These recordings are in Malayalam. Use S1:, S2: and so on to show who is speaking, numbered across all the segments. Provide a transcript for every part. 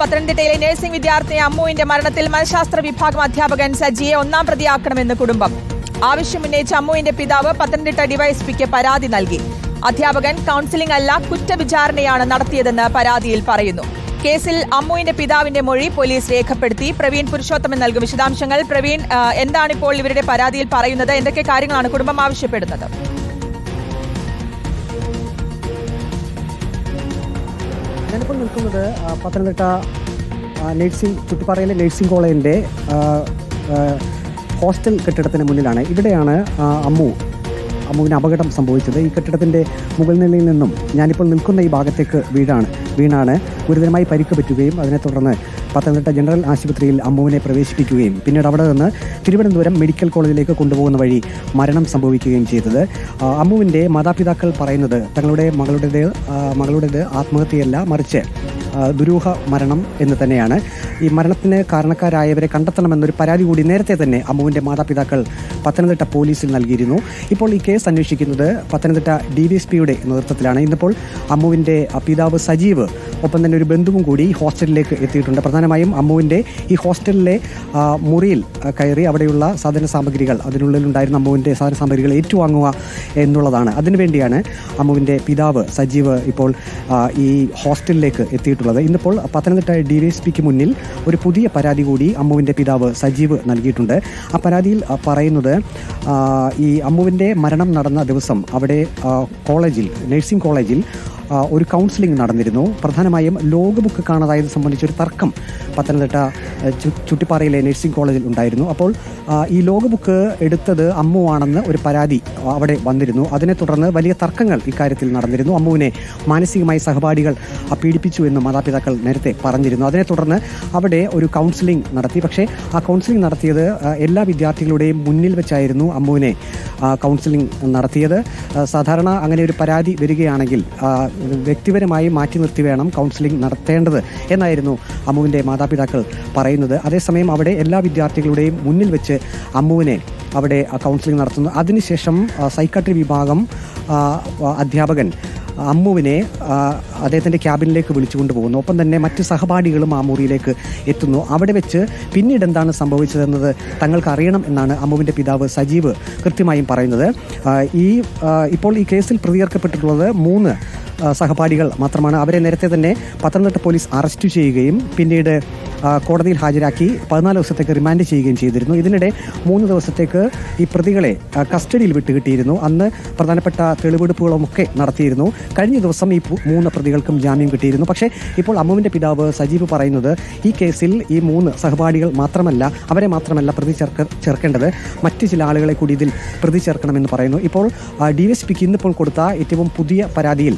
S1: പത്തനംതിട്ടയിലെ നഴ്സിംഗ് വിദ്യാർത്ഥി അമ്മുവിന്റെ മരണത്തിൽ മനഃശാസ്ത്ര വിഭാഗം അധ്യാപകൻ സജിയെ ഒന്നാം പ്രതിയാക്കണമെന്ന് കുടുംബം. ആവശ്യമുന്നയിച്ച അമ്മുവിന്റെ പിതാവ് പത്തനംതിട്ട ഡിവൈഎസ്പിക്ക് പരാതി നൽകി. അധ്യാപകൻ കൌൺസിലിംഗ് അല്ല കുറ്റവിചാരണയാണ് നടത്തിയതെന്ന് പരാതിയിൽ പറയുന്നു. കേസിൽ അമ്മുവിന്റെ പിതാവിന്റെ മൊഴി പോലീസ് രേഖപ്പെടുത്തി. പ്രവീൺ പുരുഷോത്തമൻ നൽകും വിശദാംശങ്ങൾ. പ്രവീൺ എന്താണ് എന്താണിപ്പോൾ ഇവരുടെ പരാതിയിൽ പറയുന്നത്? എന്തൊക്കെ കാര്യങ്ങളാണ് കുടുംബം ആവശ്യപ്പെടുന്നത്?
S2: ഞാനിപ്പോൾ നിൽക്കുന്നത് പത്തനംതിട്ട നഴ്സിംഗ് ചുറ്റുപാറയിലെ നഴ്സിംഗ് കോളേജിന്റെ ഹോസ്റ്റൽ കെട്ടിടത്തിന് മുന്നിലാണ്. ഇവിടെയാണ് അമ്മു അമ്മുവിന് അപകടം സംഭവിച്ചത്. ഈ കെട്ടിടത്തിന്റെ മുകൾ നിലയിൽ നിന്നും ഞാനിപ്പോൾ നിൽക്കുന്ന ഈ ഭാഗത്തേക്ക് വീടാണ് വീണാണ്. ഗുരുതരമായി പരിക്ക് പറ്റുകയും അതിനെ തുടർന്ന് പത്തനംതിട്ട ജനറൽ ആശുപത്രിയിൽ അമ്മുവിനെ പ്രവേശിപ്പിക്കുകയും പിന്നീട് അവിടെ നിന്ന് തിരുവനന്തപുരം മെഡിക്കൽ കോളേജിലേക്ക് കൊണ്ടുപോകുന്ന വഴി മരണം സംഭവിക്കുകയും ചെയ്തത്. അമ്മുവിന്റെ മാതാപിതാക്കൾ പറയുന്നത് തങ്ങളുടെ മകളുടേത് മകളുടേത് ആത്മഹത്യയല്ല മറിച്ച് ദുരൂഹ മരണം എന്ന് തന്നെയാണ്. ഈ മരണത്തിന് കാരണക്കാരായവരെ കണ്ടെത്തണമെന്നൊരു പരാതി കൂടി നേരത്തെ തന്നെ അമ്മുവിന്റെ മാതാപിതാക്കൾ പത്തനംതിട്ട പോലീസിൽ നൽകിയിരുന്നു. ഇപ്പോൾ ഈ കേസ് അന്വേഷിക്കുന്നത് പത്തനംതിട്ട ഡി വി എസ് പിയുടെ നേതൃത്വത്തിലാണ്. ഇന്നിപ്പോൾ അമ്മുവിന്റെ പിതാവ് സജീവ് ഒപ്പം തന്നെ ഒരു ബന്ധുവും കൂടി ഹോസ്റ്റലിലേക്ക് എത്തിയിട്ടുണ്ട്. പ്രധാനമായും അമ്മുവിന്റെ ഈ ഹോസ്റ്റലിലെ മുറിയിൽ കയറി അവിടെയുള്ള സാധന സാമഗ്രികൾ അതിനുള്ളിലുണ്ടായിരുന്ന അമ്മുവിന്റെ സാധന സാമഗ്രികൾ ഏറ്റുവാങ്ങുക എന്നുള്ളതാണ്. അതിനുവേണ്ടിയാണ് അമ്മുവിന്റെ പിതാവ് സജീവ് ഇപ്പോൾ ഈ ഹോസ്റ്റലിലേക്ക് എത്തിയിട്ടുള്ളത്. ഇന്നിപ്പോൾ പത്തനംതിട്ട ഡി വി എസ് പിക്ക് മുന്നിൽ ഒരു പുതിയ പരാതി കൂടി അമ്മുവിന്റെ പിതാവ് സജീവ് നൽകിയിട്ടുണ്ട്. ആ പരാതിയിൽ പറയുന്നത് ഈ അമ്മുവിന്റെ മരണം നടന്ന ദിവസം അവിടെ കോളേജിൽ നഴ്സിംഗ് കോളേജിൽ ഒരു കൗൺസിലിംഗ് നടന്നിരുന്നു. പ്രധാനമായും ലോഗ് ബുക്ക് കാണാതായത് സംബന്ധിച്ചൊരു തർക്കം പത്തനംതിട്ട ചുട്ടിപ്പാറയിലെ നഴ്സിംഗ് കോളേജിൽ ഉണ്ടായിരുന്നു. അപ്പോൾ ഈ ലോഗ് ബുക്ക് എടുത്തത് അമ്മുവാണെന്ന് ഒരു പരാതി അവിടെ വന്നിരുന്നു. അതിനെ തുടർന്ന് വലിയ തർക്കങ്ങൾ ഇക്കാര്യത്തിൽ നടന്നിരുന്നു. അമ്മുവിനെ മാനസികമായി സഹപാഠികൾ പീഡിപ്പിച്ചു എന്ന് മാതാപിതാക്കൾ നേരത്തെ പറഞ്ഞിരുന്നു. അതിനെ തുടർന്ന് അവിടെ ഒരു കൗൺസിലിംഗ് നടത്തി. പക്ഷേ ആ കൗൺസിലിംഗ് നടത്തിയത് എല്ലാ വിദ്യാർത്ഥികളുടെയും മുന്നിൽ വെച്ചായിരുന്നു അമ്മുവിനെ കൗൺസിലിംഗ് നടത്തിയത്. സാധാരണ അങ്ങനെ ഒരു പരാതി വരികയാണെങ്കിൽ വ്യക്തിപരമായി മാറ്റി നിർത്തി വേണം കൗൺസിലിംഗ് നടത്തേണ്ടത് എന്നായിരുന്നു അമ്മുവിന്റെ മാതാപിതാക്കൾ പറയുന്നത്. അതേസമയം അവിടെ എല്ലാ വിദ്യാർത്ഥികളുടെയും മുന്നിൽ വെച്ച് അമ്മുവിനെ അവിടെ കൗൺസിലിംഗ് നടത്തുന്നു. അതിനുശേഷം സൈക്കാട്രി വിഭാഗം അധ്യാപകൻ അമ്മുവിനെ അദ്ദേഹത്തിന്റെ ക്യാബിനിലേക്ക് വിളിച്ചുകൊണ്ട് പോകുന്നു. ഒപ്പം തന്നെ മറ്റ് സഹപാഠികളും ആ മുറിയിലേക്ക് എത്തുന്നു. അവിടെ വെച്ച് പിന്നീട് എന്താണ് സംഭവിച്ചതെന്നത് തങ്ങൾക്ക് അറിയണം എന്നാണ് അമ്മുവിന്റെ പിതാവ് സജീവ് കൃത്യമായും പറയുന്നത്. ഈ ഇപ്പോൾ ഈ കേസിൽ പ്രതികർക്കപ്പെട്ടിട്ടുള്ളത് മൂന്ന് സഹപാഠികൾ മാത്രമാണ്. അവരെ നേരത്തെ തന്നെ പത്തനംതിട്ട പോലീസ് അറസ്റ്റ് ചെയ്യുകയും പിന്നീട് കോടതിയിൽ ഹാജരാക്കി പതിനാല് ദിവസത്തേക്ക് റിമാൻഡ് ചെയ്യുകയും ചെയ്തിരുന്നു. ഇതിനിടെ മൂന്ന് ദിവസത്തേക്ക് ഈ പ്രതികളെ കസ്റ്റഡിയിൽ വിട്ടുകിട്ടിയിരുന്നു അന്ന് പ്രധാനപ്പെട്ട തെളിവെടുപ്പുകളുമൊക്കെ നടത്തിയിരുന്നു. കഴിഞ്ഞ ദിവസം ഈ മൂന്ന് പ്രതികൾക്കും ജാമ്യം കിട്ടിയിരുന്നു. പക്ഷേ ഇപ്പോൾ അമ്മുവിന്റെ പിതാവ് സജീവ് പറയുന്നത് ഈ കേസിൽ ഈ മൂന്ന് സഹപാഠികൾ മാത്രമല്ല അവരെ മാത്രമല്ല പ്രതി ചേർക്ക ചേർക്കേണ്ടത്. മറ്റ് ചില ആളുകളെ കൂടി ഇതിൽ പ്രതി ചേർക്കണമെന്ന് പറയുന്നു. ഇപ്പോൾ ഡി എസ് പിക്ക് ഇന്നിപ്പോൾ കൊടുത്ത ഏറ്റവും പുതിയ പരാതിയിൽ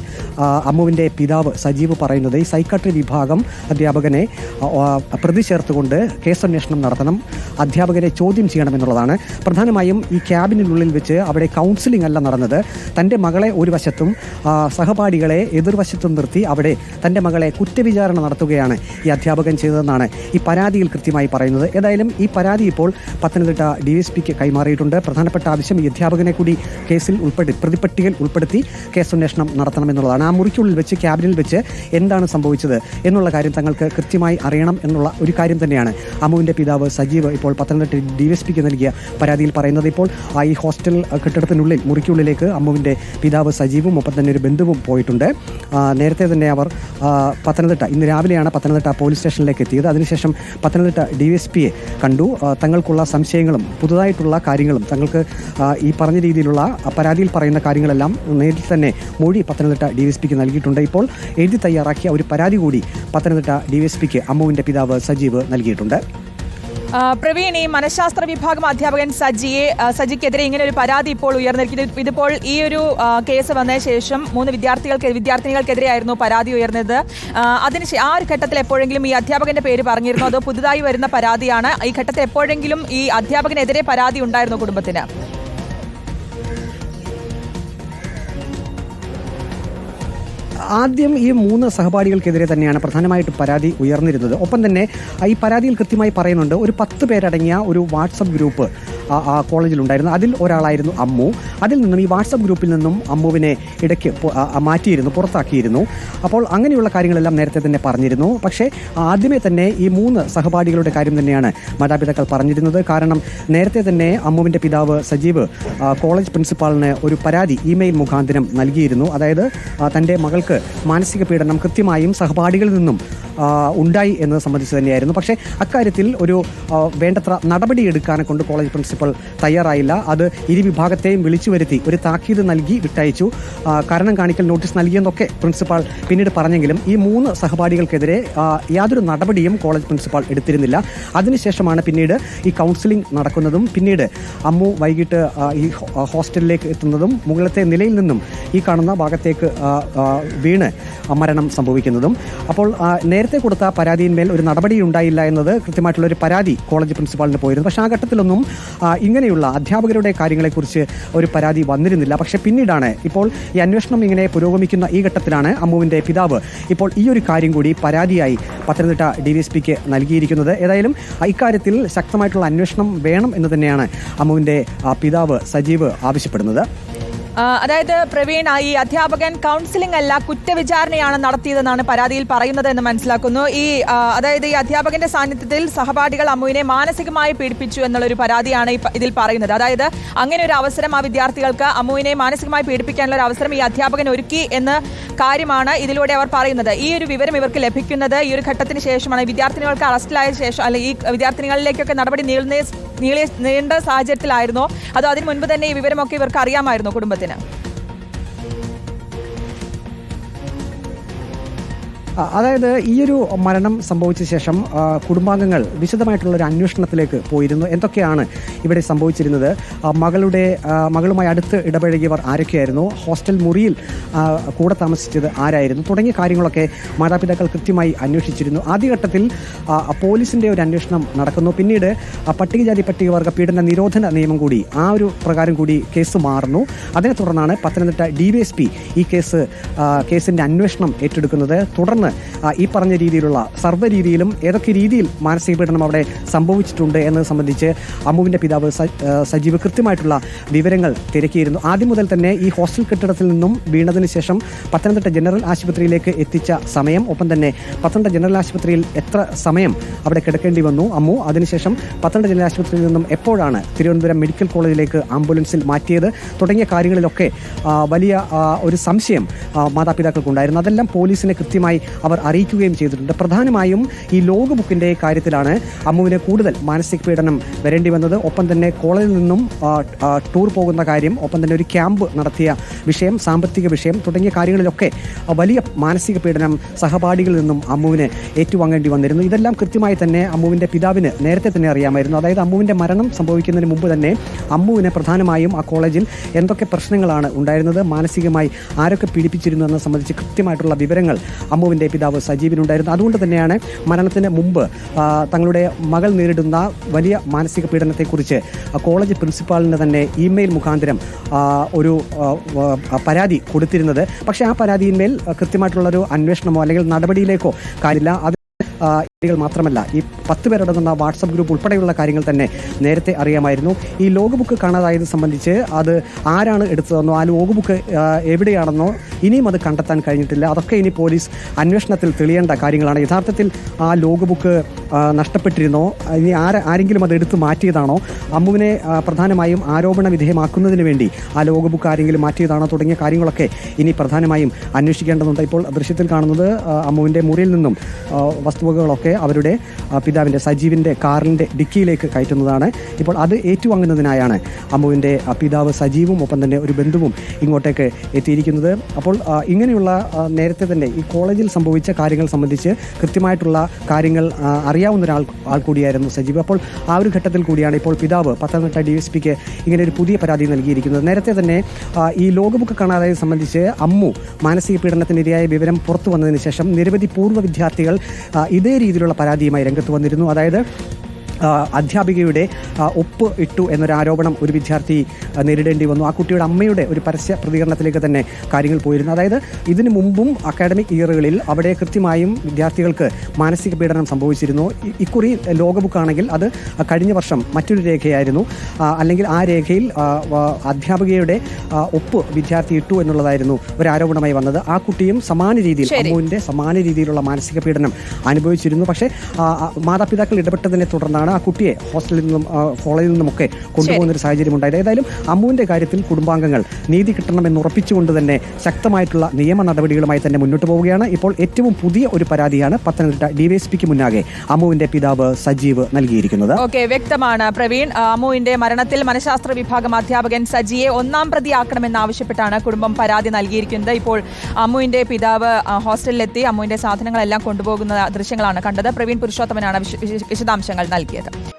S2: അമ്മുവിന്റെ പിതാവ് സജീവ് പറയുന്നത് ഈ സൈക്കാട്രി വിഭാഗം അധ്യാപകനെ പ്രതി ചേർത്തുകൊണ്ട് കേസന്വേഷണം നടത്തണം അധ്യാപകരെ ചോദ്യം ചെയ്യണമെന്നുള്ളതാണ്. പ്രധാനമായും ഈ ക്യാബിനുള്ളിൽ വെച്ച് അവിടെ കൗൺസിലിംഗ് അല്ല നടന്നത്. തന്റെ മകളെ ഒരു വശത്തും സഹപാഠികളെ എതിർവശത്തും നിർത്തി അവിടെ തന്റെ മകളെ കുറ്റവിചാരണ നടത്തുകയാണ് ഈ അധ്യാപകൻ ചെയ്തതെന്നാണ് ഈ പരാതിയിൽ കൃത്യമായി പറയുന്നത്. ഏതായാലും ഈ പരാതി ഇപ്പോൾ പത്തനംതിട്ട ഡി എസ് പിക്ക് കൈമാറിയിട്ടുണ്ട്. പ്രധാനപ്പെട്ട ആവശ്യം ഈ അധ്യാപകനെ കൂടി കേസിൽ ഉൾപ്പെടുത്തി പ്രതിപട്ടികയിൽ ഉൾപ്പെടുത്തി കേസന്വേഷണം നടത്തണമെന്നുള്ളതാണ്. ആ മുറിക്കുള്ളിൽ വെച്ച് ക്യാബിനിൽ വെച്ച് എന്താണ് സംഭവിച്ചത് എന്നുള്ള കാര്യം തങ്ങൾക്ക് കൃത്യമായി അറിയണം എന്നുള്ള ഒരു കാര്യം തന്നെയാണ്. അമ്മുവിന്റെ പിതാവ് സജീവ് ഇപ്പോൾ പത്തനംതിട്ട ഡി എസ് പിക്ക് നൽകിയ പരാതിയിൽ പറയുന്നത് ഇപ്പോൾ ഈ ഹോസ്റ്റൽ കെട്ടിടത്തിനുള്ളിൽ മുറിക്കുള്ളിലേക്ക് അമ്മുവിന്റെ പിതാവ് സജീവും ഒപ്പം തന്നെ ഒരു ബന്ധുവും പോയിട്ടുണ്ട്. നേരത്തെ തന്നെ അവർ പത്തനംതിട്ട ഇന്ന് രാവിലെയാണ് പത്തനംതിട്ട പോലീസ് സ്റ്റേഷനിലേക്ക് എത്തിയത്. അതിനുശേഷം പത്തനംതിട്ട ഡി എസ് പിയെ കണ്ടു. തങ്ങൾക്കുള്ള സംശയങ്ങളും പുതുതായിട്ടുള്ള കാര്യങ്ങളും തങ്ങൾക്ക് ഈ പറഞ്ഞ രീതിയിലുള്ള പരാതിയിൽ പറയുന്ന കാര്യങ്ങളെല്ലാം നേരിൽ തന്നെ മൊഴി പത്തനംതിട്ട ഡി എസ് പിക്ക് നൽകിയിട്ടുണ്ട്. ഇപ്പോൾ എഴുതി തയ്യാറാക്കിയ ഒരു പരാതി കൂടി പത്തനംതിട്ട ഡി എസ് പിക്ക് അമ്മുവിന്റെ പിതാവ് സജീവ് നൽകിയിട്ടുണ്ട്.
S1: പ്രവീൺ ഈ മനഃശാസ്ത്ര വിഭാഗം അധ്യാപകൻ സജിയെ സജിക്കെതിരെ ഇങ്ങനെ ഒരു പരാതി ഇപ്പോൾ ഉയർന്നിരിക്കുന്നു. ഇതിപ്പോൾ ഈ ഒരു കേസ് വന്ന ശേഷം മൂന്ന് വിദ്യാർത്ഥികൾക്ക് വിദ്യാർത്ഥിനികൾക്കെതിരെയായിരുന്നു പരാതി ഉയർന്നത്. അതിന് ആ ഒരു ഘട്ടത്തിൽ എപ്പോഴെങ്കിലും ഈ അധ്യാപകന്റെ പേര് പറഞ്ഞിരുന്നു? അതോ പുതുതായി വരുന്ന പരാതിയാണ്? ഈ ഘട്ടത്തിൽ എപ്പോഴെങ്കിലും ഈ അധ്യാപകനെതിരെ പരാതി ഉണ്ടായിരുന്നു കുടുംബത്തിന്?
S2: ആദ്യം ഈ മൂന്ന് സഹപാഠികൾക്കെതിരെ തന്നെയാണ് പ്രധാനമായിട്ടും പരാതി ഉയർന്നിരുന്നത്. ഒപ്പം തന്നെ ഈ പരാതിയിൽ കൃത്യമായി പറയുന്നുണ്ട് ഒരു പത്ത് പേരടങ്ങിയ ഒരു വാട്സപ്പ് ഗ്രൂപ്പ് കോളേജിലുണ്ടായിരുന്നു അതിൽ ഒരാളായിരുന്നു അമ്മു. അതിൽ നിന്നും ഈ വാട്സപ്പ് ഗ്രൂപ്പിൽ നിന്നും അമ്മുവിനെ ഇടയ്ക്ക് മാറ്റിയിരുന്നു പുറത്താക്കിയിരുന്നു. അപ്പോൾ അങ്ങനെയുള്ള കാര്യങ്ങളെല്ലാം നേരത്തെ തന്നെ പറഞ്ഞിരുന്നു. പക്ഷേ ആദ്യമേ തന്നെ ഈ മൂന്ന് സഹപാഠികളുടെ കാര്യം തന്നെയാണ് മാതാപിതാക്കൾ പറഞ്ഞിരുന്നത്. കാരണം നേരത്തെ തന്നെ അമ്മുവിന്റെ പിതാവ് സജീവ് കോളേജ് പ്രിൻസിപ്പാളിന് ഒരു പരാതി ഇമെയിൽ മുഖാന്തരം നൽകിയിരുന്നു. അതായത് തന്റെ മകൾക്ക് മാനസിക പീഡനം കൃത്യമായും സഹപാഠികളിൽ നിന്നും ഉണ്ടായി എന്നത് സംബന്ധിച്ച് തന്നെയായിരുന്നു. പക്ഷേ അക്കാര്യത്തിൽ ഒരു വേണ്ടത്ര നടപടിയെടുക്കാനെ കൊണ്ട് കോളേജ് പ്രിൻസിപ്പൽ തയ്യാറായില്ല. അത് ഇരു വിഭാഗത്തെയും വിളിച്ചു വരുത്തി ഒരു താക്കീത് നൽകി വിട്ടയച്ചു. കാരണം കാണിക്കൽ നോട്ടീസ് നൽകിയെന്നൊക്കെ പ്രിൻസിപ്പാൾ പിന്നീട് പറഞ്ഞെങ്കിലും ഈ മൂന്ന് സഹപാഠികൾക്കെതിരെ യാതൊരു നടപടിയും കോളേജ് പ്രിൻസിപ്പാൾ എടുത്തിരുന്നില്ല. അതിനുശേഷമാണ് പിന്നീട് ഈ കൗൺസിലിംഗ് നടക്കുന്നതും പിന്നീട് അമ്മു വൈകിട്ട് ഈ ഹോസ്റ്റലിലേക്ക് എത്തുന്നതും മുകളിലത്തെ നിലയിൽ നിന്നും ഈ കാണുന്ന ഭാഗത്തേക്ക് വീണ് മരണം സംഭവിക്കുന്നതും. അപ്പോൾ നേരത്തെ കൊടുത്ത പരാതിയിന്മേൽ ഒരു നടപടി ഉണ്ടായില്ല എന്നത് കൃത്യമായിട്ടുള്ള ഒരു പരാതി കോളേജ് പ്രിൻസിപ്പാളിന് പോയിരുന്നു. പക്ഷേ ആ ഘട്ടത്തിലൊന്നും ഇങ്ങനെയുള്ള അധ്യാപകരുടെ കാര്യങ്ങളെക്കുറിച്ച് ഒരു പരാതി വന്നിരുന്നില്ല. പക്ഷേ പിന്നീടാണ് ഇപ്പോൾ ഈ അന്വേഷണം ഇങ്ങനെ പുരോഗമിക്കുന്ന ഈ ഘട്ടത്തിലാണ് അമ്മുവിന്റെ പിതാവ് ഇപ്പോൾ ഈ ഒരു കാര്യം കൂടി പരാതിയായി പത്തനംതിട്ട ഡി വി എസ് പിക്ക് നൽകിയിരിക്കുന്നത്. ഏതായാലും ഇക്കാര്യത്തിൽ ശക്തമായിട്ടുള്ള അന്വേഷണം വേണം എന്ന് തന്നെയാണ് അമ്മുവിന്റെ പിതാവ് സജീവ് ആവശ്യപ്പെടുന്നത്.
S1: അതായത് പ്രവീൺ ഈ അധ്യാപകൻ കൗൺസിലിംഗ് അല്ല കുറ്റവിചാരണയാണ് നടത്തിയതെന്നാണ് പരാതിയിൽ പറയുന്നത് എന്ന് മനസ്സിലാക്കുന്നു. ഈ അതായത് ഈ അധ്യാപകന്റെ സാന്നിധ്യത്തിൽ സഹപാഠികൾ അമ്മുവിനെ മാനസികമായി പീഡിപ്പിച്ചു എന്നുള്ളൊരു പരാതിയാണ് ഇതിൽ പറയുന്നത്. അതായത് അങ്ങനെ ഒരു അവസരം ആ വിദ്യാർത്ഥികൾക്ക് അമ്മുവിനെ മാനസികമായി പീഡിപ്പിക്കാനുള്ള ഒരു അവസരം ഈ അധ്യാപകൻ ഒരുക്കി എന്ന കാര്യമാണ് ഇതിലൂടെ അവർ പറയുന്നത്. ഈ ഒരു വിവരം ഇവർക്ക് ലഭിക്കുന്നത് ഈ ഒരു ഘട്ടത്തിന് ശേഷമാണ്. വിദ്യാർത്ഥിനികൾക്ക് അറസ്റ്റിലായ ശേഷം അല്ലെങ്കിൽ ഈ വിദ്യാർത്ഥിനികളിലേക്കൊക്കെ നടപടി നീളുന്ന നീളെ നീണ്ട സാഹചര്യത്തിലായിരുന്നോ. അതോ അതിന് മുൻപ് തന്നെ ഈ വിവരമൊക്കെ ഇവർക്ക് അറിയാമായിരുന്നോ കുടുംബത്തിന്.
S2: അതായത് ഈ ഒരു മരണം സംഭവിച്ച ശേഷം കുടുംബാംഗങ്ങൾ വിശദമായിട്ടുള്ള ഒരു അന്വേഷണത്തിലേക്ക് പോയിരുന്നു. എന്തൊക്കെയാണ് ഇവിടെ സംഭവിച്ചിരുന്നത്? മകളുടെ മകളുമായി അടുത്ത് ഇടപഴകിയവർ ആരൊക്കെയായിരുന്നു? ഹോസ്റ്റൽ മുറിയിൽ കൂടെ താമസിച്ചത് ആരായിരുന്നു? തുടങ്ങിയ കാര്യങ്ങളൊക്കെ മാതാപിതാക്കൾ കൃത്യമായി അന്വേഷിച്ചിരുന്നു. ആദ്യഘട്ടത്തിൽ പോലീസിന്റെ ഒരു അന്വേഷണം നടക്കുന്നു. പിന്നീട് പട്ടികജാതി പട്ടികവർഗ പീഡന നിരോധന നിയമം കൂടി ആ ഒരു പ്രകാരം കൂടി കേസ് മാറുന്നു. അതിനെ തുടർന്നാണ് പത്തനംതിട്ട ഡി ഈ കേസ് കേസിന്റെ അന്വേഷണം ഏറ്റെടുക്കുന്നത്. തുടർന്ന് ആ, ഈ പറഞ്ഞ രീതിയിലുള്ള സർവ രീതിയിലും ഏതൊക്കെ രീതിയിൽ മാനസിക പീഡനം അവിടെ സംഭവിച്ചിട്ടുണ്ട് എന്നത് സംബന്ധിച്ച് അമ്മുവിന്റെ പിതാവ് സജീവ് കൃത്യമായിട്ടുള്ള വിവരങ്ങൾ തിരക്കിയിരുന്നു. ആദ്യം മുതൽ തന്നെ ഈ ഹോസ്റ്റൽ കെട്ടിടത്തിൽ നിന്നും വീണതിന് ശേഷം പത്തനംതിട്ട ജനറൽ ആശുപത്രിയിലേക്ക് എത്തിച്ച സമയം ഒപ്പം തന്നെ പത്തനംതിട്ട ജനറൽ ആശുപത്രിയിൽ എത്ര സമയം അവിടെ കിടക്കേണ്ടി വന്നു. അമ്മു അതിനുശേഷം പത്തനംതിട്ട ജനറൽ ആശുപത്രിയിൽ നിന്നും എപ്പോഴാണ് തിരുവനന്തപുരം മെഡിക്കൽ കോളേജിലേക്ക് ആംബുലൻസിൽ മാറ്റിയത്? തുടങ്ങിയ കാര്യങ്ങളിലൊക്കെ വലിയ ഒരു സംശയം മാതാപിതാക്കൾക്കുണ്ടായിരുന്നു. അതെല്ലാം പോലീസിനെ കൃത്യമായി അവർ അറിയിക്കുകയും ചെയ്തിട്ടുണ്ട്. പ്രധാനമായും ഈ ലോഗ് ബുക്കിന്റെ കാര്യത്തിലാണ് അമ്മുവിന് കൂടുതൽ മാനസിക പീഡനം വരേണ്ടി വന്നത്. ഒപ്പം തന്നെ കോളേജിൽ നിന്നും ടൂർ പോകുന്ന കാര്യം ഒപ്പം തന്നെ ഒരു ക്യാമ്പ് നടത്തിയ വിഷയം സാമ്പത്തിക വിഷയം തുടങ്ങിയ കാര്യങ്ങളിലൊക്കെ വലിയ മാനസിക പീഡനം സഹപാഠികളിൽ നിന്നും അമ്മുവിന് ഏറ്റുവാങ്ങേണ്ടി വന്നിരുന്നു. ഇതെല്ലാം കൃത്യമായി തന്നെ അമ്മുവിന്റെ പിതാവിന് നേരത്തെ തന്നെ അറിയാമായിരുന്നു. അതായത് അമ്മുവിന്റെ മരണം സംഭവിക്കുന്നതിന് മുമ്പ് തന്നെ അമ്മുവിന് പ്രധാനമായും ആ കോളേജിൽ എന്തൊക്കെ പ്രശ്നങ്ങളാണ് ഉണ്ടായിരുന്നത് മാനസികമായി ആരൊക്കെ പീഡിപ്പിച്ചിരുന്നു എന്നത് സംബന്ധിച്ച് കൃത്യമായിട്ടുള്ള വിവരങ്ങൾ അമ്മുവിന്റെ പിതാവ് സജീവിനുണ്ടായിരുന്നു. അതുകൊണ്ട് തന്നെയാണ് മരണത്തിന് മുമ്പ് തങ്ങളുടെ മകൾ നേരിടുന്ന വലിയ മാനസിക പീഡനത്തെക്കുറിച്ച് കോളേജ് പ്രിൻസിപ്പാളിന് തന്നെ ഇമെയിൽ മുഖാന്തരം ഒരു പരാതി കൊടുത്തിരുന്നത്. പക്ഷേ ആ പരാതിയിന്മേൽ കൃത്യമായിട്ടുള്ളൊരു അന്വേഷണമോ അല്ലെങ്കിൽ നടപടിയിലേക്കോ കാര്യമില്ല. മാത്രമല്ല ഈ പത്ത് പേരടങ്ങുന്ന വാട്സപ്പ് ഗ്രൂപ്പ് ഉൾപ്പെടെയുള്ള കാര്യങ്ങൾ തന്നെ നേരത്തെ അറിയാമായിരുന്നു. ഈ ലോഗ് ബുക്ക് കാണാതായത് സംബന്ധിച്ച് അത് ആരാണ് എടുത്തതെന്നോ ആ ലോഗ് ബുക്ക് എവിടെയാണെന്നോ ഇനിയും അത് കണ്ടെത്താൻ കഴിഞ്ഞിട്ടില്ല. അതൊക്കെ ഇനി പോലീസ് അന്വേഷണത്തിൽ തെളിയേണ്ട കാര്യങ്ങളാണ്. യഥാർത്ഥത്തിൽ ആ ലോഗ് ബുക്ക് നഷ്ടപ്പെട്ടിരുന്നോ ഇനി ആര ആരെങ്കിലും അത് എടുത്തു മാറ്റിയതാണോ അമ്മുവിനെ പ്രധാനമായും ആരോപണ വിധേയമാക്കുന്നതിന് വേണ്ടി ആ ലോഗ് ബുക്ക് ആരെങ്കിലും മാറ്റിയതാണോ തുടങ്ങിയ കാര്യങ്ങളൊക്കെ ഇനി പ്രധാനമായും അന്വേഷിക്കേണ്ടതുണ്ട്. ഇപ്പോൾ ദൃശ്യത്തിൽ കാണുന്നത് അമ്മുവിന്റെ മുറിയിൽ നിന്നും വസ്തുവകകളൊക്കെ അവരുടെ പിതാവിന്റെ സജീവിന്റെ കാറിന്റെ ഡിക്കിയിലേക്ക് കയറ്റുന്നതാണ്. ഇപ്പോൾ അത് ഏറ്റുവാങ്ങുന്നതിനായാണ് അമ്മുവിന്റെ പിതാവ് സജീവും ഒപ്പം തന്നെ ഒരു ബന്ധുവും ഇങ്ങോട്ടേക്ക് എത്തിയിരിക്കുന്നത്. അപ്പോൾ ഇങ്ങനെയുള്ള നേരത്തെ തന്നെ ഈ കോളേജിൽ സംഭവിച്ച കാര്യങ്ങൾ സംബന്ധിച്ച് കൃത്യമായിട്ടുള്ള കാര്യങ്ങൾ അറിയാവുന്ന ഒരാൾ ആൾ കൂടിയായിരുന്നു സജീവ്. അപ്പോൾ ആ ഒരു ഘട്ടത്തിൽ കൂടിയാണ് ഇപ്പോൾ പിതാവ് പത്തനംതിട്ട ഡി എസ് പിക്ക് ഇങ്ങനെ ഒരു പുതിയ പരാതി നൽകിയിരിക്കുന്നത്. നേരത്തെ തന്നെ ഈ ലോകബുക്ക് കാണാതായത് സംബന്ധിച്ച് അമ്മു മാനസിക പീഡനത്തിനിരയായ വിവരം പുറത്തു വന്നതിന് ശേഷം നിരവധി പൂർവ വിദ്യാർത്ഥികൾ ഇതേ രീതിയിലുള്ള പരാതിയുമായി രംഗത്ത് വന്നിരുന്നു. അതായത് അധ്യാപികയുടെ ഒപ്പ് ഇട്ടു എന്നൊരു ആരോപണം ഒരു വിദ്യാർത്ഥി നേരിടേണ്ടി വന്നു. ആ കുട്ടിയുടെ അമ്മയുടെ ഒരു പരസ്യ പ്രതികരണത്തിലേക്ക് തന്നെ കാര്യങ്ങൾ പോയിരുന്നു. അതായത് ഇതിനു മുമ്പും അക്കാഡമിക് ഇയറുകളിൽ അവിടെ കൃത്യമായും വിദ്യാർത്ഥികൾക്ക് മാനസിക പീഡനം സംഭവിച്ചിരുന്നു. ഇക്കുറി ലോഗബുക്ക് ആണെങ്കിൽ അത് കഴിഞ്ഞ വർഷം മറ്റൊരു രേഖയായിരുന്നു. അല്ലെങ്കിൽ ആ രേഖയിൽ അധ്യാപികയുടെ ഒപ്പ് വിദ്യാർത്ഥി ഇട്ടു എന്നുള്ളതായിരുന്നു ഒരു ആരോപണമായി വന്നത്. ആ കുട്ടിയും സമാന രീതിയിൽ അമ്മുവിന്റെ സമാന രീതിയിലുള്ള മാനസിക പീഡനം അനുഭവിച്ചിരുന്നു. പക്ഷേ മാതാപിതാക്കൾ ഇടപെട്ടതിനെ തുടർന്നാണ് ആ കുട്ടിയെ ഹോസ്റ്റലിൽ നിന്നും കോളേജിൽ നിന്നുമൊക്കെ കൊണ്ടുപോകുന്ന ഒരു സാഹചര്യം ഉണ്ടായത് ഏതായാലും അമ്മുവിന്റെ കാര്യത്തിൽ കുടുംബാംഗങ്ങൾ നീതി കിട്ടണമെന്ന് ഉറപ്പിച്ചുകൊണ്ട് തന്നെ ശക്തമായിട്ടുള്ള നിയമ നടപടികളുമായി തന്നെ മുന്നോട്ട് പോവുകയാണ്. ഇപ്പോൾ ഏറ്റവും പുതിയ ഒരു പരാതിയാണ് പത്തനംതിട്ട ഡിവൈഎസ്പിക്ക് മുന്നാകെ അമ്മുവിന്റെ പിതാവ് സജീവ് നൽകിയിരിക്കുന്നത്.
S1: ഓക്കെ വ്യക്തമാണ് പ്രവീൺ. അമ്മുവിന്റെ മരണത്തിൽ മനഃശാസ്ത്ര വിഭാഗം അധ്യാപകൻ സജിയെ ഒന്നാം പ്രതിയാക്കണമെന്നാവശ്യപ്പെട്ടാണ് കുടുംബം പരാതി നൽകിയിരിക്കുന്നത്. ഇപ്പോൾ അമ്മുവിന്റെ പിതാവ് ഹോസ്റ്റലിലെത്തി അമ്മുവിന്റെ സാധനങ്ങളെല്ലാം കൊണ്ടുപോകുന്ന ദൃശ്യങ്ങളാണ് കണ്ടത്. പ്രവീൺ പുരുഷോത്തമനാണ് വിശദാംശങ്ങൾ വിശ- വിശദാംശങ്ങൾ നൽകിയത്